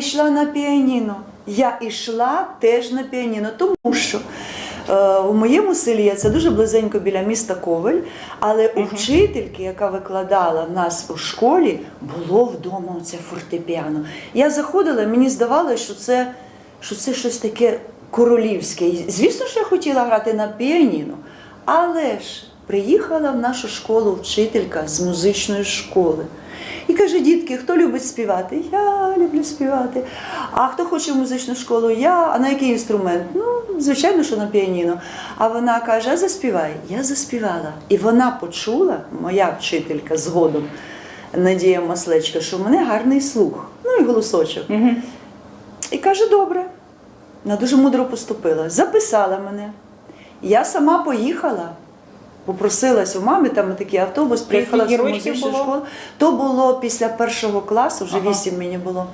йшла на піаніно. Я йшла теж на піаніно, тому що е, у моєму селі це дуже близенько біля міста Ковель, але у вчительки, яка викладала нас у школі, було вдома це фортепіано. Я заходила, мені здавалося, що це, що це щось таке королівське. І, Звісно, що я хотіла грати на піаніно, але ж приїхала в нашу школу вчителька з музичної школи. Каже, дітки, хто любить співати? Я люблю співати. А хто хоче в музичну школу? Я. А на який інструмент? Ну, звичайно, що на піаніно. А вона каже: а заспівай. Я заспівала. І вона почула, моя вчителька згодом, Надія Маслечка, що в мене гарний слух, ну і голосочок. І каже, добре. Вона дуже мудро поступила. Записала мене. Я сама поїхала. Попросилась у мами, там такий автобус, приїхала в років музичну школу. То було після першого класу, вже Ага. вісім мені було.